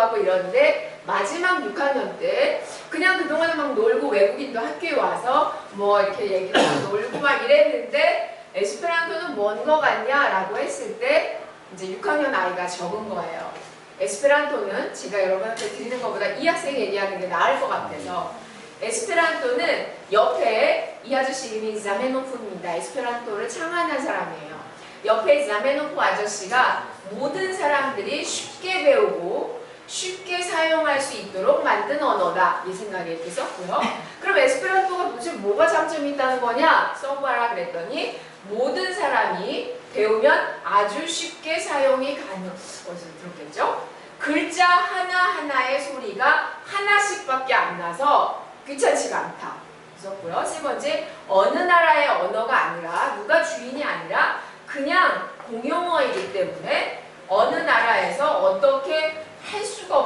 하고 이러는데 마지막 6학년 때 그냥 그동안에 막 놀고 외국인도 학교에 와서 뭐 이렇게 얘기하고 놀고 막 이랬는데 에스페란토는 뭔 거 같냐라고 했을 때 이제 6학년 아이가 적은 거예요. 에스페란토는 제가 여러분한테 드리는 것보다 이 학생이 얘기하는 게 나을 것 같아서 에스페란토는 옆에 이 아저씨 이름이 자메노프입니다. 에스페란토를 창안한 사람이에요. 옆에 자메노프 아저씨가 모든 사람들이 쉽게 배우고 쉽게 사용할 수 있도록 만든 언어다 이 생각에 이렇게 썼고요. 그럼 에스페란토가 도대체 뭐가 장점이 있다는 거냐 써봐라 그랬더니 모든 사람이 배우면 아주 쉽게 사용이 가능. 어디서 들었겠죠? 글자 하나하나의 소리가 하나씩밖에 안 나서 귀찮지가 않다. 있었고요. 세 번째, 어느 나라의 언어가 아니라 누가 주인이 아니라 그냥 공용어이기 때문에 어느 나라에서 어떻게 할 수가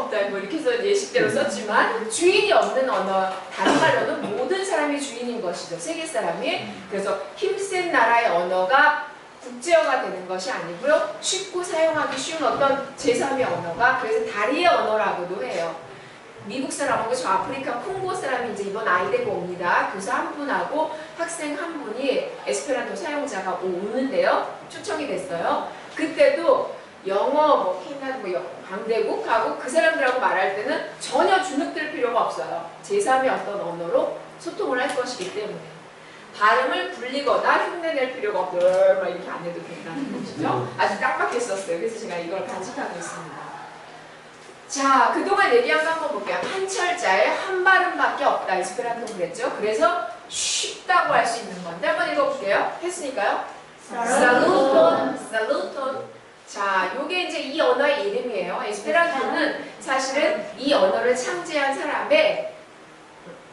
해서 예식대로 썼지만 주인이 없는 언어, 다른 말로는 모든 사람이 주인인 것이죠. 세계 사람이. 그래서 힘센 나라의 언어가 국제어가 되는 것이 아니고요. 쉽고 사용하기 쉬운 어떤 제3의 언어가 그래서 다리의 언어라고도 해요. 미국 사람하고 저 아프리카 콩고 사람이 이제 이번 아이데가 옵니다. 교사 한 분하고 학생 한 분이 에스페란토 사용자가 오는데요. 초청이 됐어요. 그때도 영어, 뭐 캐나다, 뭐 영- 강대국하고 그 사람들하고 말할 때는 전혀 주눅들 필요가 없어요. 제3의 어떤 언어로 소통을 할 것이기 때문에. 발음을 굴리거나 흉내낼 필요가 없고 막 이렇게 안 해도 된다는 것이죠. 아주 딱 맞게 썼어요. 그래서 제가 이걸 간직하고 있습니다. 자, 그동안 얘기한 거 한번 볼게요. 한 철자에 한 발음밖에 없다. 에스페란토 그랬죠? 그래서 쉽다고 할 수 있는 건데 한번 읽어볼게요. 했으니까요. 살루톤, 살루톤. 자, 요게 이제 이 언어의 이름이에요. 에스페란토는 사실은 이 언어를 창제한 사람의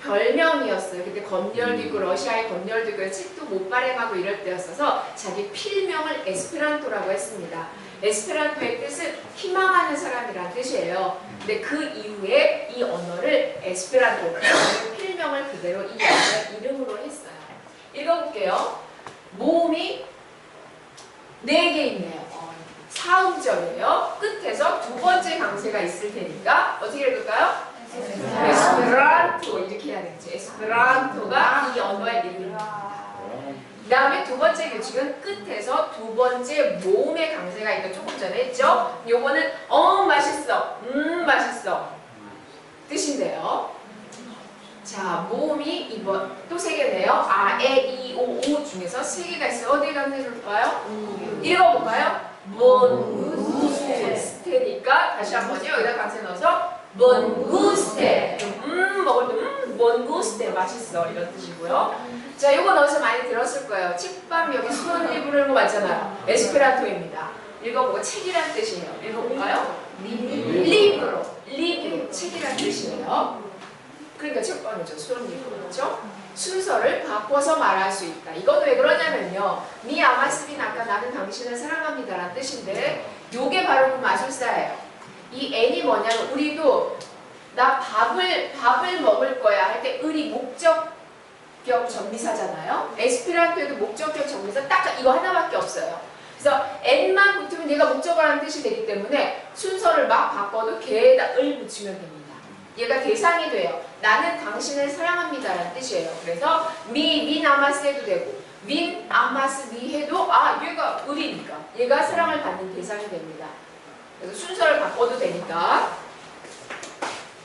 별명이었어요. 그때 검열도 있고 러시아의 검열도 있고 책도 못 발행하고 이럴 때였어서 자기 필명을 에스페란토라고 했습니다. 에스페란토의 뜻은 희망하는 사람이란 뜻이에요. 근데 그 이후에 이 언어를 에스페란토 그 필명을 그대로 이 언어의 이름으로 했어요. 읽어볼게요. 모음이 네 개 있네요. 어, 사음절이에요. 끝에서 두 번째 강세가 있을 테니까 어떻게 읽을까요? 에스페란토 이렇게 해야 되겠죠. 에스페란토가 이 언어의 이름입니다. 그 다음에 두 번째 규칙은 끝에서 두 번째 모음의 강세가 있는 조금 전에 했죠. 요거는 어 맛있어, 음 맛있어 뜻인데요. 자 모음이 이번 또 세 개네요. 아, 에, 이, 오, 오 중에서 세 개가 있어요. 어디 강세줄까요? 읽어볼까요? 몬구스테니까 다시 한번요. 여기다 강세 넣어서 몬구스테 음 먹을 때 음, 몬구스테 맛있어 이런 뜻이고요. 자, 이거 넣어서 많이 들었을 거예요. 책방 여기 수원 리브를 거 맞잖아요. 에스페란토입니다. 읽어보고 책이란 뜻이에요. 읽어볼까요? 리브로, 리브, 책이란 뜻이에요. 그러니까 책방이죠. 수원 리브죠. 순서를 바꿔서 말할 수 있다. 이건 왜 그러냐면요. 미 아마스빈 아까 나는 당신을 사랑합니다 라는 뜻인데 요게 바로 그 마술사예요. 이 N이 뭐냐면 우리도 나 밥을 밥을 먹을 거야 할 때 을이 목적격 전미사잖아요. 에스피란토에도 목적격 전미사 딱 이거 하나밖에 없어요. 그래서 N만 붙으면 얘가 목적어라는 뜻이 되기 때문에 순서를 막 바꿔도 걔에다 을 붙이면 됩니다. 얘가 대상이 돼요. 나는 당신을 사랑합니다라는 뜻이에요. 그래서 미, 민 아마스 해도 되고 민 아마스 미 해도 아 얘가 을이니까 얘가 사랑을 받는 대상이 됩니다. 그래서 순서를 바꿔도 되니까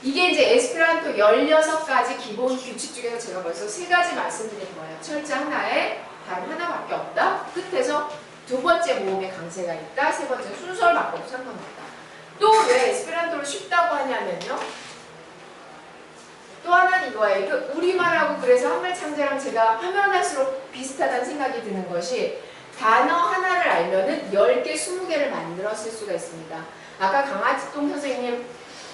이게 이제 에스페란토 16가지 기본 규칙 중에서 제가 벌써 세 가지 말씀드린 거예요. 철자 하나에 발음 하나밖에 없다. 끝에서 두 번째 모음의 강세가 있다. 세 번째 순서를 바꿔도 상관없다. 또 왜 에스페란토를 쉽다고 하냐면요. 또 하나는 이거예요. 이거 우리말하고 그래서 한글 창제랑 제가 하면 할수록 비슷하다는 생각이 드는 것이 단어 하나를 알면은 10개, 20개를 만들어 쓸 수가 있습니다. 아까 강아지똥 선생님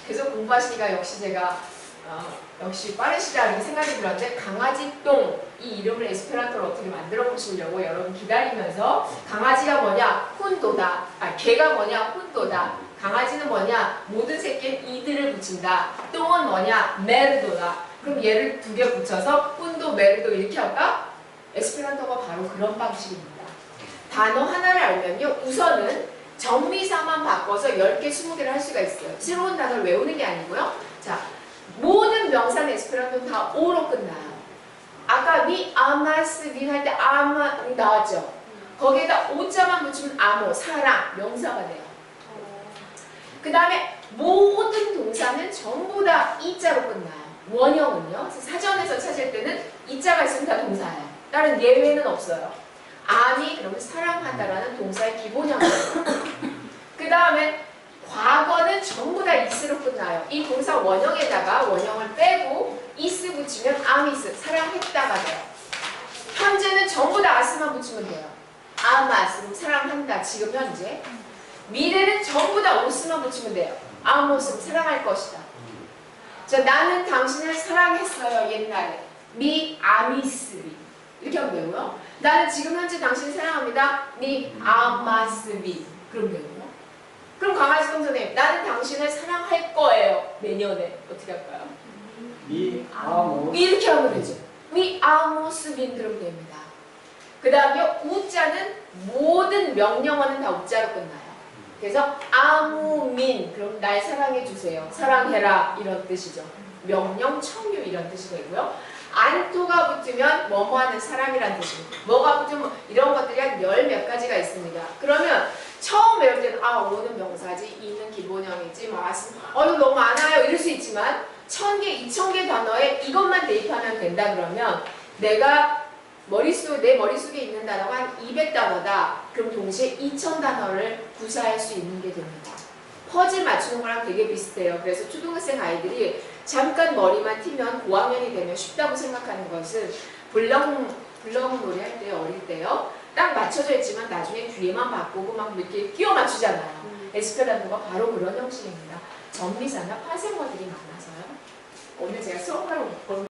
계속 공부하시니까 역시 제가 어, 역시 빠르시다 이렇게 생각이 들었는데 강아지똥 이 이름을 에스페란토로 어떻게 만들어 보시려고 여러분 기다리면서 강아지가 뭐냐 훈도다 아 개가 뭐냐 훈도다 강아지는 뭐냐 모든 새끼는 이들을 붙인다 똥은 뭐냐 메르도다 그럼 얘를 두 개 붙여서 훈도 메르도 이렇게 할까? 에스페란토가 바로 그런 방식입니다 단어 하나를 알면요 우선은 전미사만 바꿔서 10개, 20개를 할 수가 있어요. 새로운 단어를 외우는 게 아니고요. 자, 모든 명사는 에스페란토는 다 오로 끝나요. 아까 미 아마스 민할 때 아마 나왔죠. 거기에다 오자만 붙이면 아모 사랑 명사가 돼요. 그 다음에 모든 동사는 전부 다 이자로 끝나요. 원형은요. 사전에서 찾을 때는 이자가 있으면 다 동사예요. 다른 예외는 없어요. 아니 그러면 사랑한다라는 동사의 기본형이에요. 그 다음에 과거는 전부 다 is로 끝나요. 이 동사 원형에다가 원형을 빼고 is 붙이면 아미스 사랑했다가 돼요. 현재는 전부 다 아스만 붙이면 돼요. 아마스 사랑한다 지금 현재. 미래는 전부 다 오스만 붙이면 돼요. 아모스 사랑할 것이다. 자 나는 당신을 사랑했어요 옛날에. 미 아미스비 이렇게 하면 되고요. 나는 지금 현재 당신을 사랑합니다. 미 아마스비 그럼 되고요. 그럼 강아지 동선님 나는 당신을 사랑할 거예요 내년에 어떻게 할까요? 미 아모 이렇게 하면 되죠. 미 아모스빈 그러면 됩니다. 그 다음에 우자는 모든 명령어는 다 우자로 끝나요. 그래서 아무민 그럼 날 사랑해 주세요. 사랑해라 이런 뜻이죠. 명령 청유 이런 뜻이 되고요. 안토가 붙으면 뭐뭐 하는 사람이란 뜻입니다. 뭐가 붙으면 이런 것들이 한 열 몇 가지가 있습니다. 그러면 처음 배울 때는 아 오는 명사지 이는 기본형이지 마스 어 이거 너무 많아요 이럴 수 있지만 천 개, 이천 개 단어에 이것만 대입하면 된다 그러면 내가 머릿속 내 머릿속에 있는 단어가 한 200단어다. 그럼 동시에 2000단어를 구사할 수 있는 게 됩니다. 퍼즐 맞추는 거랑 되게 비슷해요. 그래서 초등학생 아이들이 잠깐 머리만 튀면 고학년이 되면 쉽다고 생각하는 것은 블럭 블럭 놀이 할때 어릴 때요. 딱 맞춰져 있지만 나중에 뒤에만 바꾸고 막 이렇게 끼워 맞추잖아요. 에스페란토가 바로 그런 형식입니다. 전미사나 파생어들이 많아서요. 오늘 제가 수업하러 온